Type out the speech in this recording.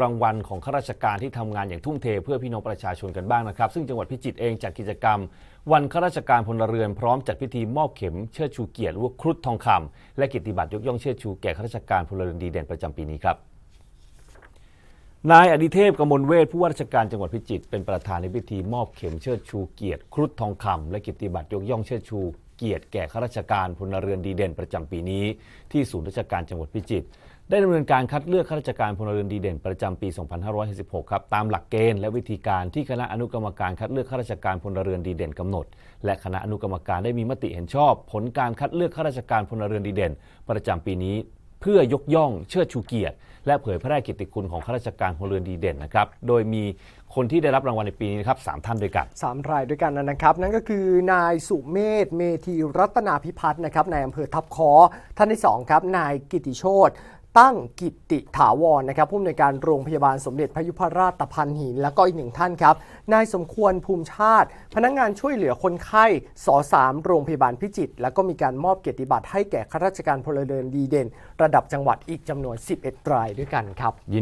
รางวัลของข้าราชการที่ทำงานอย่างทุ่มเท เพื่อพี่น้องประชาชนกันบ้างนะครับ ซึ่งจังหวัดพิจิตรเองจัดกิจกรรม วันข้าราชการพลเรือนพร้อมจัดพิธีมอบเข็มเชิดชูเกียรติว่าครุฑทองคำและกียรติบัตรยกย่องเชิดชูแก่ข้าราชการพลเรือนดีเด่นประจำปีนี้ครับนายอดิเทพกมลเวทผู้ว่าราชการจังหวัดพิจิตรเป็นประธานในพิธีมอบเข็มเชิดชูเกียรติครุฑทองคำและกิตติบัตรยกย่องเชิดชู เกียรติแก่ข้าราชการพลเรือนดีเด่นประจำปีนี้ ที่ศูนย์ราชการจังหวัดพิจิตรได้ดำเนินการคัดเลือกข้าราชการพลเรือนดีเด่นประจำปี 2566ครับตามหลักเกณฑ์และวิธีการที่คณะอนุกรรมการคัดเลือกข้าราชการพลเรือนดีเด่นกำหนด และคณะอนุกรรมการได้มีมติเห็นชอบ ผลการคัดเลือกข้าราชการพลเรือนดีเด่น ประจำปีนี้ เพื่อยกย่องเชิดชูเกียรติ และเผยแพร่กิตติคุณของข้าราชการพลเรือนดีเด่นนะครับ โดยมีคนที่ได้รับรางวัลในปีนี้นะครับสามท่านด้วยกันสามรายด้วยกันนะครับ นั่นก็คือนายสุเมธเมธีรัตนาพิพัฒน์นะครับนายอำเภอทับคอท่านที่สองครับนายกิติโชต ตั้งกิติถาวรนะครับผู้อำนวยการโรงพยาบาลสมเด็จพระยุพราชตะพันหิน แล้วก็อีกหนึ่งท่านครับนายสมควรภูมิชาติ พนักงานช่วยเหลือคนไข้สสามโรงพยาบาลพิจิตรแล้วก็มีการมอบเกียรติบัตรให้แก่ข้าราชการพลเรือนดีเด่น ระดับจังหวัดอีกจำนวน 11 รายด้วยกันครับ